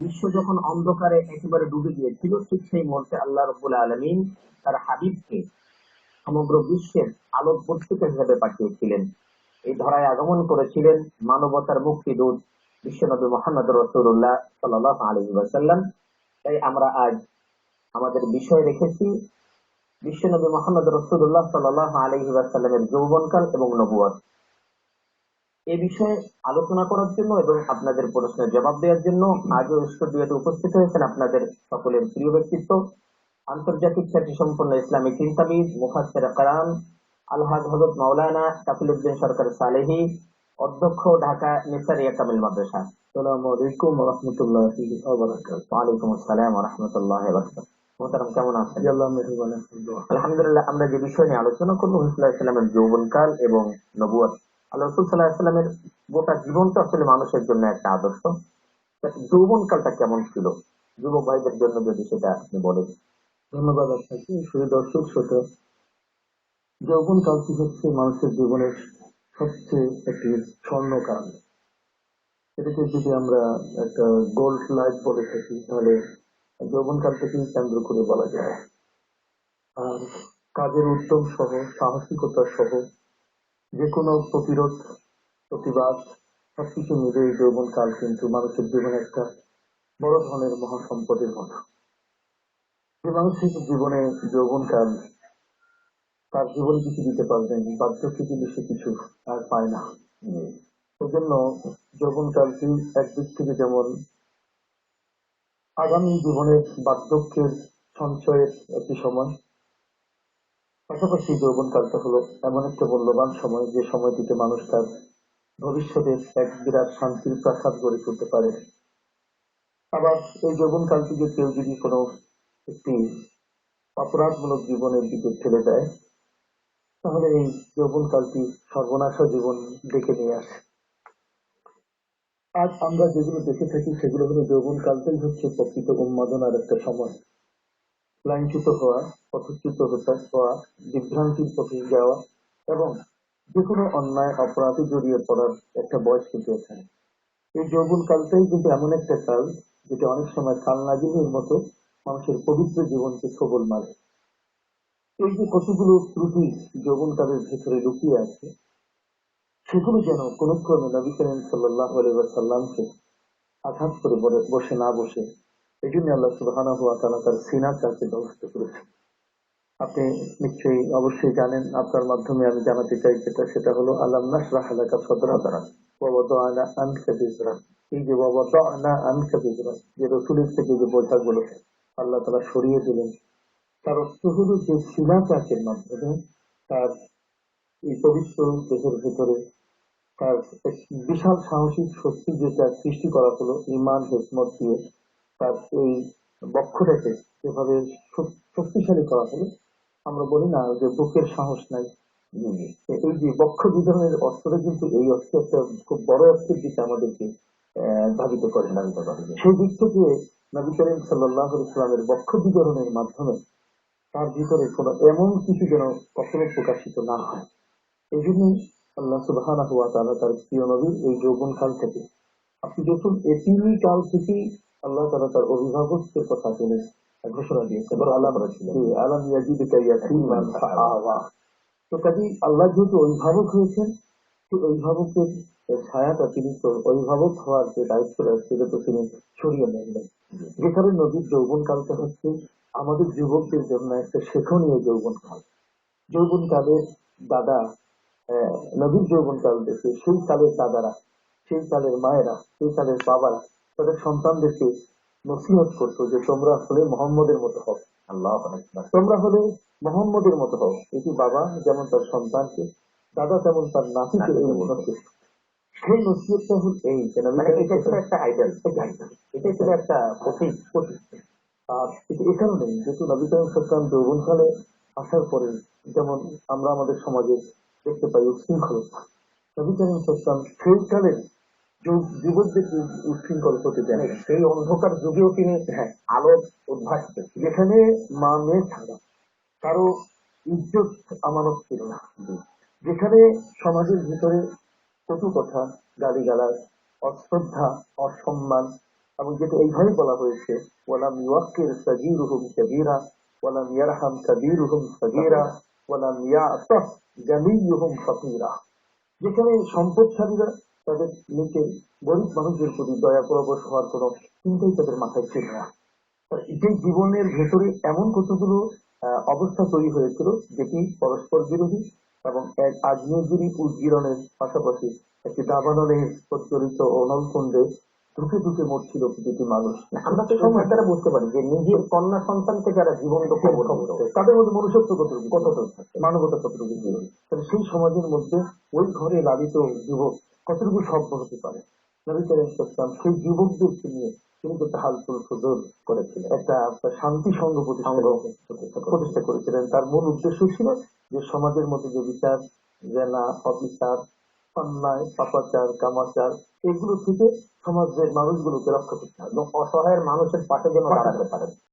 বিশ্ব যখন অন্ধকারে একেবারে ডুবে গিয়েছিল, ঠিক সেই মুহূর্তে আল্লাহ রব্বুল আলমিন তার হাবিবকে সমগ্র বিশ্বের আলোক বস্তুকে হিসেবে পাঠিয়েছিলেন। এই ধরায় আগমন করেছিলেন মানবতার মুক্তিদূত বিশ্বনবী মোহাম্মদ রসুল্লাহ সাল্লাহ আলহি ওয়াসাল্লাম। তাই আমরা আজ আমাদের বিষয় রেখেছি বিশ্বনবী মোহাম্মদ রসুল্লাহ সাল্লাহ আলহি ওয়াসাল্লামের যৌবনকাল এবং নবুয়াদ এ বিষয়ে আলোচনা করার জন্য এবং আপনাদের প্রশ্নের জবাব দেওয়ার জন্য আজও স্টুডিওতে উপস্থিত হয়েছেন আপনাদের সকলের প্রিয় ব্যক্তিত্ব আন্তর্জাতিক খ্যাতি সম্পন্ন ইসলামী চিন্তাবিদ মুফাসের কারাম আলহাজ হজরত মাওলানা কাফিলুদ্দিন সরকার সালেহি অধ্যক্ষ ঢাকা নিসারিয়া কামিল মাদ্রাসা। আসসালামু আলাইকুম ওয়া রাহমাতুল্লাহি ওয়ালাইকুম আসসালাম ওয়া রাহমাতুল্লাহি ওয়া মোহতারাম কেমন আছেন? আলহামদুলিল্লাহ। আমরা যে বিষয় নিয়ে আলোচনা করব হুসুল্লাহ ইসলামের যৌবনকাল এবং নবুয়াত। আল্লাহ রসুল গোটা জীবনটা আসলে মানুষের জন্য একটা আদর্শ। যৌবনকালটা কেমন ছিল? যুবক ভাইদের জন্য যদি সেটা আপনি বলেন। ধন্যবাদ আপনাকে। শুধু দর্শক, শ্রোতা যৌবন কালটি হচ্ছে মানুষের জীবনের সবচেয়ে একটি স্বর্ণকাল এটাকে যদি আমরা একটা গোল্ড লাইফ বলে থাকি, তাহলে যৌবন কালটাকেই কেন্দ্র করে বলা যায়। আর কাজের উদ্যম সহ সাহসিকতা সহ যে কোনো প্রতিরোধ, প্রতিবাদ, সবকিছু মিলে এই যৌবন কাল কিন্তু মানুষের জীবনে একটা বড় ধরনের মহাসম্পদের মতো। যে মানুষের জীবনে যৌবনকাল তার জীবন কিছু দিতে পারবেন বার্ধক্যে কিন্তু কিছু আর পায় না। সেজন্য যৌবনকালটি একদিক থেকে যেমন আগামী জীবনের বার্ধক্যের সঞ্চয়ের একটি সময় পাশাপাশি যৌবনকালটা হলো এমন একটা মূল্যবান সময়, যে সময়টিতে মানুষ তার ভবিষ্যতে এক বিরাট শান্তির প্রাসাদ গড়ে তুলতে পারে। আবার এই যৌবনকালটিকে কেউ যদি কোনো একটি অপরাধমূলক জীবনের দিকে ঠেলে দেয়, তাহলে এই যৌবনকালটি সর্বনাশা জীবন ডেকে নিয়ে আসে। আজ আমরা যেগুলো দেখে থাকি, সেগুলো হলো যৌবন যৌবনকালটাই হচ্ছে প্রকৃত উন্মাদনার একটা সময়। লাইনচ্যুত হওয়া, পথচ্যুত হওয়া, বিভ্রান্তির পথে যাওয়া এবং যে কোনো অন্যায় অপরাধে জড়িয়ে পড়ার একটা বয়স কিন্তু এখানে। এই যৌবন কালটাই কিন্তু এমন একটা কাল যেটা অনেক সময় কাল নাজিমের মতো মানুষের পবিত্র জীবনকে সবল মারে। এই যে কতগুলো ত্রুটি যৌবন কালের ভেতরে লুকিয়ে আছে, সেগুলো যেন কোন ক্রমে নবী করিম সাল্লাহ সাল্লামকে আঘাত করে বসে না বসে এই জন্য আল্লাহ তালা তার সিনার কাছে ব্যবস্থা করেছে। আপনি নিশ্চয়ই অবশ্যই জানেন, আপনার মাধ্যমে আমি জানাতে চাই যেটা, সেটা হলো আল্লাহ সরিয়ে তার মাধ্যমে তার এই তার বিশাল সাহসিক শক্তি যেটা সৃষ্টি করা হলো ইমান হেকমত দিয়ে তার এই বক্ষটাকে শক- শক্তিশালী করা হলো। আমরা বলি না যে বুকের সাহস নাই। এই যে বক্ষ বিধানের অস্ত্রটা কিন্তু এই অস্ত্র একটা খুব বড় অস্ত্রের দিকে আমাদেরকে ধাবিত করে। সেই দিক থেকে নবী করিম সাল্লাহ ইসলামের বক্ষ বিতরণের মাধ্যমে তার ভিতরে কোনো এমন কিছু যেন কখনো প্রকাশিত না হয়। এই জন্যই আল্লাহ সুবাহ তার প্রিয় নবীর এই যৌবন কাল থেকে। আপনি দেখুন এতিমি কাল থেকেই আল্লাহ তালা তার অভিভাবকদের কথা বলে ঘোষণা দিয়েছে এবার আলাম আলাম। তো কাজে আল্লাহ যেহেতু অভিভাবক হয়েছেন তো অভিভাবকের ছায়াটা তিনি তো অভিভাবক হওয়ার যে দায়িত্ব সেটা তো তিনি সরিয়ে নেননি যে কারণে নদীর যৌবন কালটা হচ্ছে আমাদের যুবকদের জন্য একটা শেখনীয় যৌবন কাল। যৌবন কালের দাদা আহ, নবীর যৌবন কাল দেখে সেই কালের দাদারা সেই কালের মায়েরা সেই কালের বাবারা তাদের সন্তানদেরকে নসিহত করতো যে তোমরা হলে মোহাম্মদের মতো হও। আল্লাহ তোমরা হলে মোহাম্মদের মতো হও। এটি বাবা যেমন তার সন্তানকে দাদা তেমন তার নাতিকে এই নসিহত সেই নসিহতটা হল এই মানে এটা ছিল একটা আইডল এটা ছিল একটা প্রতীক প্রতীক। আর এ কারণে যেহেতু নবী সরকার যৌবনকালে আসার পরে যেমন আমরা আমাদের সমাজে দেখতে পাই উচ্ছৃঙ্খলতা নবী করিম সরকার সেই কালে যুব- যুবকদেরকে উচ্ছৃঙ্খল হতে দেন সেই অন্ধকার যুগেও তিনি হ্যাঁ। আলোর উদ্ভাস যেখানে মা মেয়ে ছাড়া কারও ইজ্জত আমানত ছিল না। যেখানে সমাজের ভিতরে কটু কথা গালিগালাজ অশ্রদ্ধা অসম্মান এবং যেটা এইভাবে বলা হয়েছে ওয়ালাম ইউয়াক্কির সাগীরুহুম কাবীরা ওয়ালাম ইয়ারহাম কাবীরুহুম সাগীরা ওয়ালাম ইয়াতাহ জামিয়ুহুম ফাকিরা। যেখানে সম্পদশালীরা তাদের নিচের গরিব মানুষদের প্রতি দয়া পরবশ হওয়ার কোনো চিন্তাই তাদের মাথায় ছিল না। যে জীবনের ভেতরে এমন কতগুলো অবস্থা তৈরি হয়েছিল যেটি পরস্পর বিরোধী এবং এক আগ্নেয়গিরি উদ্গীরণের পাশাপাশি একটি দাবানলে প্রচলিত অনলকুণ্ডে ঢুকে ঢুকে মরছিল প্রতিটি মানুষ। আমরা তো সময় দ্বারা বুঝতে পারি যে নিজের কন্যা সন্তানকে যারা জীবন্ত কবর দিল, তাদের মধ্যে মনুষ্যত্ব কতটুকু? কতটুকু? মানবতা কতটুকু? ছিল সেই সমাজের মধ্যে ওই ঘরে লালিত যুবক কতটুকু সভ্য হতে পারে? নবী করিম আলাইহি সেই যুবকদেরকে নিয়ে তিনি তো একটা হালফুল ফুজুর করেছিলেন। একটা শান্তি সংঘ প্রতিষ্ঠা করেছিলেন। প্রতিষ্ঠা করেছিলেন। তার মূল উদ্দেশ্য ছিল যে সমাজের মধ্যে যে বিচার জেনা অবিচার অন্যায় পাপাচার কামাচার এগুলো থেকে সমাজের মানুষগুলোকে রক্ষা করতে হবে এবং অসহায়ের মানুষের পাশে যেন দাঁড়াতে পারেন